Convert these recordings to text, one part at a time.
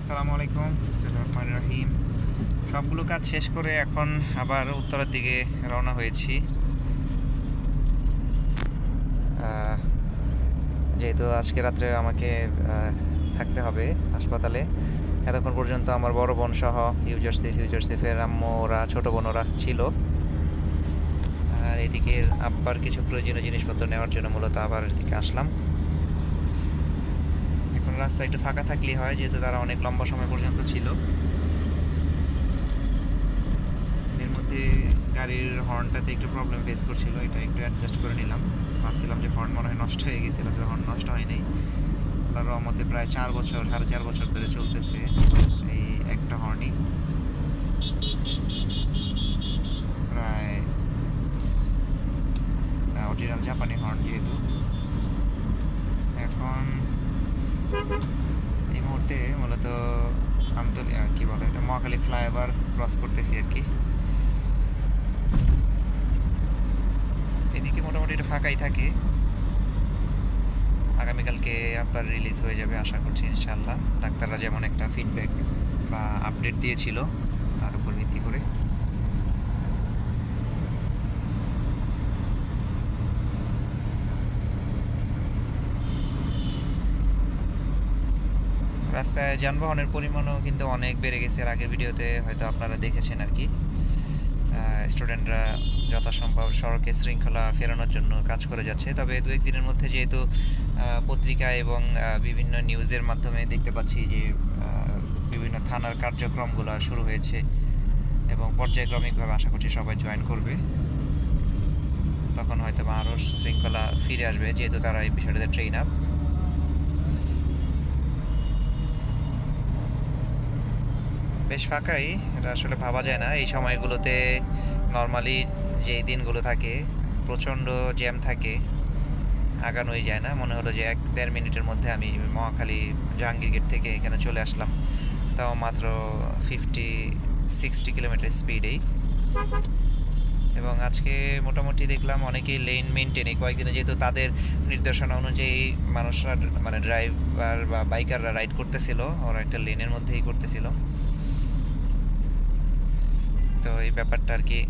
আসসালামু আলাইকুম রহমান রহিম। সবগুলো কাজ শেষ করে এখন আবার উত্তরের দিকে রওনা হয়েছি। যেহেতু আজকে রাত্রে আমাকে থাকতে হবে হাসপাতালে, এতক্ষণ পর্যন্ত আমার বড় বোন সহ ইউজারসিফ ইউজারসিফের আম্মু, ওরা, ছোটো বোন ওরা ছিল। আর এদিকে আব্বার কিছু প্রয়োজনীয় জিনিসপত্র নেওয়ার জন্য মূলত আবার এদিকে আসলাম। রাস্তা একটু ফাঁকা থাকলেই হয়, যেহেতু তারা অনেক লম্বা সময় পর্যন্ত ছিল। এর মধ্যে গাড়ির হর্নটাতে একটু প্রবলেম ফেস করছিল, এটা একটু অ্যাডজাস্ট করে নিলাম। ভাবছিলাম যে হর্ন মনে হয় নষ্ট হয়ে গেছিল হর্ন নষ্ট হয়নি আল্লাহর রহমতে প্রায় চার বছর, সাড়ে চার বছর ধরে চলতেছে এই একটা হর্নই প্রায় অরিজিনাল জাপানি হর্ন যেহেতু এখন এই মুহূর্তে মূলত আমতল আহ, কি বলে, এটা মহাখালী ফ্লাইওভার ক্রস করতেছি আর কি। এদিকে মোটামুটি এটা ফাঁকাই থাকে। আগামীকালকে আপনার রিলিজ হয়ে যাবে আশা করছি ইনশাল্লাহ ডাক্তাররা যেমন একটা ফিডব্যাক বা আপডেট দিয়েছিল, তার উপর ভিত্তি করে। রাস্তায় যানবাহনের পরিমাণও কিন্তু অনেক বেড়ে গেছে। এর আগের ভিডিওতে হয়তো আপনারা দেখেছেন আর কি স্টুডেন্টরা যথাসম্ভব সড়কে শৃঙ্খলা ফেরানোর জন্য কাজ করে যাচ্ছে। তবে দু একদিনের মধ্যে যেহেতু পত্রিকা এবং বিভিন্ন নিউজের মাধ্যমে দেখতে পাচ্ছি যে বিভিন্ন থানার কার্যক্রমগুলো শুরু হয়েছে এবং পর্যায়ক্রমিকভাবে আশা করছি সবাই জয়েন করবে। তখন হয়তো আরও শৃঙ্খলা ফিরে আসবে, যেহেতু তারা এই বিষয়টাতে ট্রেন আপ বেশ ফাঁকাই, এটা আসলে ভাবা যায় না। এই সময়গুলোতে নর্মালি যেই দিনগুলো থাকে, প্রচণ্ড জ্যাম থাকে, আগানোই যায় না। মনে হলো যে এক দেড় মিনিটের মধ্যে আমি মহাখালী জাহাঙ্গীর গেট থেকে এখানে চলে আসলাম। তাও মাত্র ফিফটি সিক্সটি কিলোমিটার স্পিডেই এবং আজকে মোটামুটি দেখলাম অনেকেই লেন মেনটেনে কয়েকদিনে যেহেতু তাদের নির্দেশনা অনুযায়ী মানুষরা মানে ড্রাইভার বা বাইকাররা রাইড করতেছিল, ওরা একটা লেনের মধ্যেই করতেছিল। তো এই ব্যাপারটা আর কি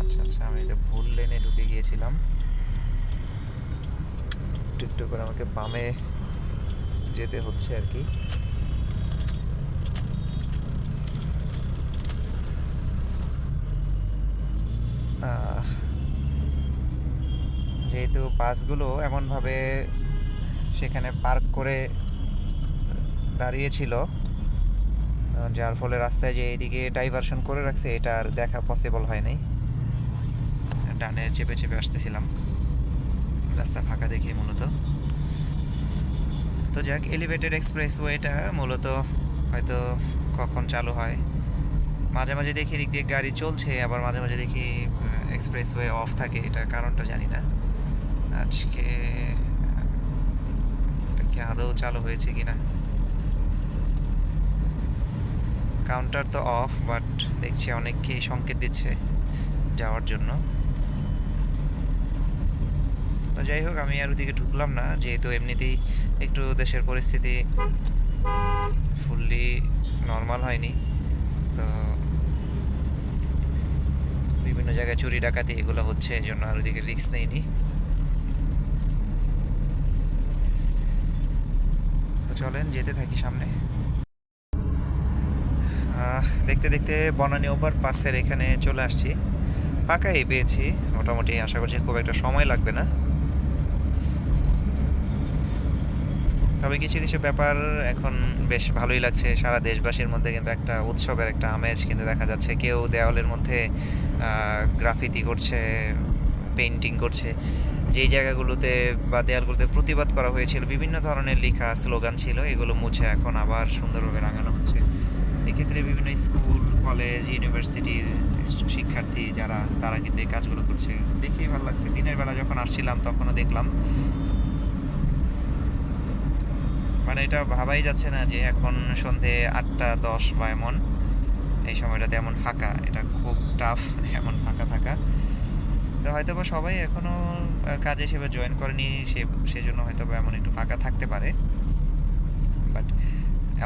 আচ্ছা আচ্ছা আমি তো ভুল লেনে ঢুকে গিয়েছিলাম, একটু করে আমাকে বামে যেতে হচ্ছে আর কি। যেহেতু বাসগুলো এমনভাবে সেখানে পার্ক করে দাঁড়িয়েছিল। যার ফলে রাস্তায় যে এইদিকে ডাইভারশন করে রাখছে, এটা আর দেখা পসিবল হয় নাই। ডানে চেপে চেপে আসতেছিলাম। রাস্তা ফাঁকা দেখে মূলত। তো যাক এলিভেটেড এক্সপ্রেসওয়েটা মূলত হয়তো কখন চালু হয়। মাঝে মাঝে দেখি দিক দিয়ে গাড়ি চলছে, আবার মাঝে মাঝে দেখি এক্সপ্রেসওয়ে অফ থাকে, এটার কারণটা জানি না। আজকে এটা কি আদৌ চালু হয়েছে কিনা? কাউন্টার তো অফ বাট দেখছি অনেককেই সংকেত দিচ্ছে যাওয়ার জন্য। তো যাই হোক, আমি আর ওদিকে ঢুকলাম না, যেহেতু এমনিতেই একটু দেশের পরিস্থিতি ফুললি নর্মাল হয়নি, তো বিভিন্ন জায়গায় চুরি ডাকাতি এগুলো হচ্ছে, এই জন্য আর ওদিকে রিস্ক নেইনি। তো চলেন, যেতে থাকি সামনে। দেখতে দেখতে বনানী ওভার পাসের এখানে চলে আসছি। ফাঁকাই পেয়েছি, মোটামুটি আশা করছি খুব একটা সময় লাগবে না। তবে কিছু কিছু ব্যাপার এখন বেশ ভালোই লাগছে, সারা দেশবাসীর মধ্যে কিন্তু একটা উৎসবের একটা আমেজ কিন্তু দেখা যাচ্ছে। কেউ দেওয়ালের মধ্যে গ্রাফিতি করছে, পেইন্টিং করছে। যেই জায়গাগুলোতে বা দেয়ালগুলোতে প্রতিবাদ করা হয়েছিল, বিভিন্ন ধরনের লেখা, স্লোগান ছিল, এগুলো মুছে এখন আবার সুন্দরভাবে রাঙানো এক্ষেত্রে বিভিন্ন স্কুল, কলেজ ইউনিভার্সিটির শিক্ষার্থী যারা, তারা কিন্তু এই কাজগুলো করছে। দেখেই ভালো লাগছে। দিনের বেলা যখন আসছিলাম, তখনও দেখলাম। মানে এটা ভাবাই যাচ্ছে না যে এখন সন্ধে আটটা দশ বা এমন, এই সময়টাতে এমন ফাঁকা। এটা খুব টাফ এমন ফাঁকা থাকা। তো হয়তো বা সবাই এখনও কাজে সেভাবে জয়েন করেনি, সে সেজন্য হয়তো বা এমন একটু ফাঁকা থাকতে পারে। বাট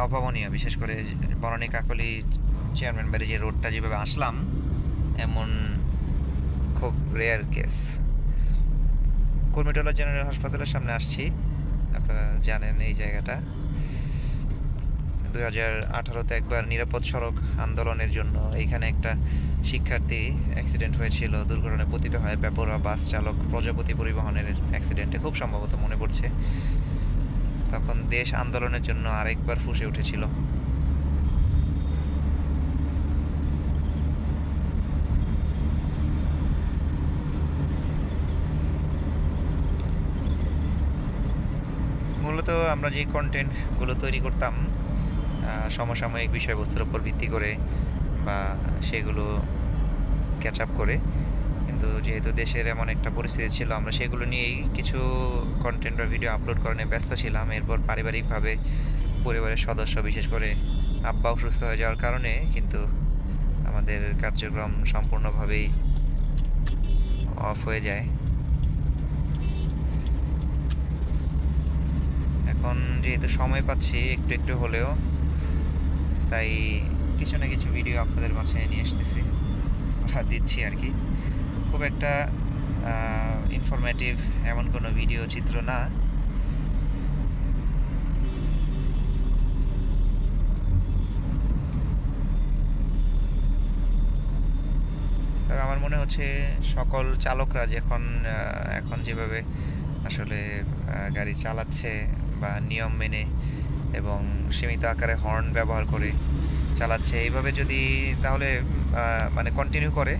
অভাবনীয়, বিশেষ করে বরণী কাকলি চেয়ারম্যান বাড়ি যে রোডটা যেভাবে আসলাম, এমন খুব রেয়ার কেস কুর্মিটোলা জেনারেল হাসপাতালের সামনে আসছি, আপনারা জানেন এই জায়গাটা। দুই হাজার আঠারোতে একবার নিরাপদ সড়ক আন্দোলনের জন্য এইখানে একটা শিক্ষার্থী অ্যাক্সিডেন্ট হয়েছিল, দুর্ঘটনায় পতিত হয় বেপরোয়া বাস চালক প্রজাপতি পরিবহনের অ্যাক্সিডেন্টে খুব সম্ভবত মনে পড়ছে। তখন দেশ আন্দোলনের জন্য আরেকবার ফুসে উঠেছিল। মূলত আমরা যে কন্টেন্টগুলো তৈরি করতাম সমসাময়িক বিষয়বস্তুর উপর ভিত্তি করে বা সেগুলো ক্যাচ আপ করে কিন্তু যেহেতু দেশের এমন একটা পরিস্থিতি ছিল, আমরা সেগুলো নিয়েই কিছু কন্টেন্ট বা ভিডিও আপলোড করানো ব্যস্ত ছিলাম। এরপর পারিবারিকভাবে পরিবারের সদস্য, বিশেষ করে আব্বা অসুস্থ হয়ে যাওয়ার কারণে কিন্তু আমাদের কার্যক্রম সম্পূর্ণভাবেই অফ হয়ে যায়। এখন যেহেতু সময় পাচ্ছি, একটু একটু হলেও, তাই কিছু না কিছু ভিডিও আপনাদের মাঝে নিয়ে আসতেছি দিচ্ছি আর কি। একটা ইনফরমেটিভ এমন কোনো ভিডিও চিত্র না। তবে আমার মনে হচ্ছে সকল চালকরা যখন এখন যেভাবে আসলে গাড়ি চালাচ্ছে বা নিয়ম মেনে এবং সীমিত আকারে হর্ন ব্যবহার করে চালাচ্ছে, এইভাবে যদি তাহলে মানে কন্টিনিউ করে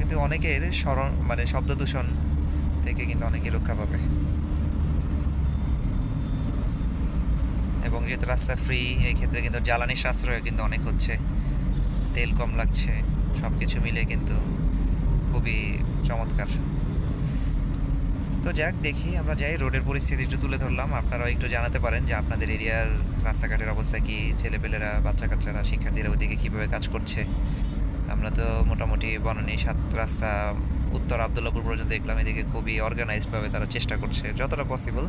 কিন্তু অনেকের স্মরণ মানে শব্দ দূষণ থেকে কিন্তু অনেকে রক্ষা পাবে। এবং যেহেতু রাস্তা ফ্রি এই ক্ষেত্রে কিন্তু জ্বালানি সাশ্রয় কিন্তু অনেক হচ্ছে। তেল কম লাগছে সব কিছু মিলে কিন্তু খুবই চমৎকার। তো যাক, দেখি আমরা যাই, রোডের পরিস্থিতি একটু তুলে ধরলাম। আপনারাও একটু জানাতে পারেন যে আপনাদের এরিয়ার রাস্তাঘাটের অবস্থা কী, ছেলেপেলেরা বাচ্চা কাচ্চারা শিক্ষার্থীরা ওদিকে কীভাবে কাজ করছে। আমরা তো মোটামুটি বনানী সাত রাস্তা উত্তর আবদুল্লাপুর পর্যন্ত দেখলাম। এদিকে খুবই অর্গানাইজডভাবে তারা চেষ্টা করছে, যতটা পসিবল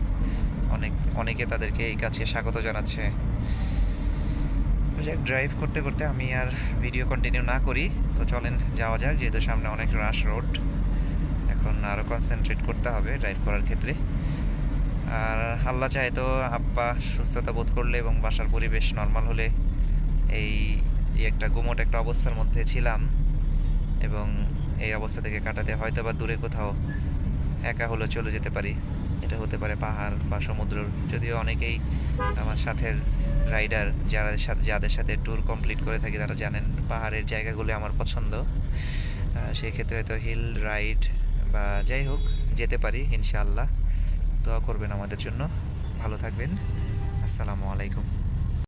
অনেক, অনেকে তাদেরকে এই কাছে স্বাগত জানাচ্ছে। ড্রাইভ করতে করতে আমি আর ভিডিও কন্টিনিউ না করি। তো চলেন, যাওয়া যাক, যেহেতু সামনে অনেক রাশ রোড এখন আরও কনসেন্ট্রেট করতে হবে ড্রাইভ করার ক্ষেত্রে। আর আল্লাহ চায় তো আব্বা সুস্থতা বোধ করলে এবং বাসার পরিবেশ নর্মাল হলে এই এই একটা গুমট একটা অবস্থার মধ্যে ছিলাম এবং এই অবস্থা থেকে কাটাতে হয়তো বা দূরে কোথাও একা হলেও চলে যেতে পারি। এটা হতে পারে পাহাড় বা সমুদ্র যদিও অনেকেই আমার সাথের রাইডার যারা সাথে যাদের সাথে ট্যুর কমপ্লিট করে থাকি তারা জানেন পাহাড়ের জায়গাগুলো আমার পছন্দ। আহ, সেই ক্ষেত্রে হয়তো হিল রাইড বা যাই হোক যেতে পারি ইনশাআল্লাহ। দোয়া করবেন আমাদের জন্য। ভালো থাকবেন। আসসালামু আলাইকুম।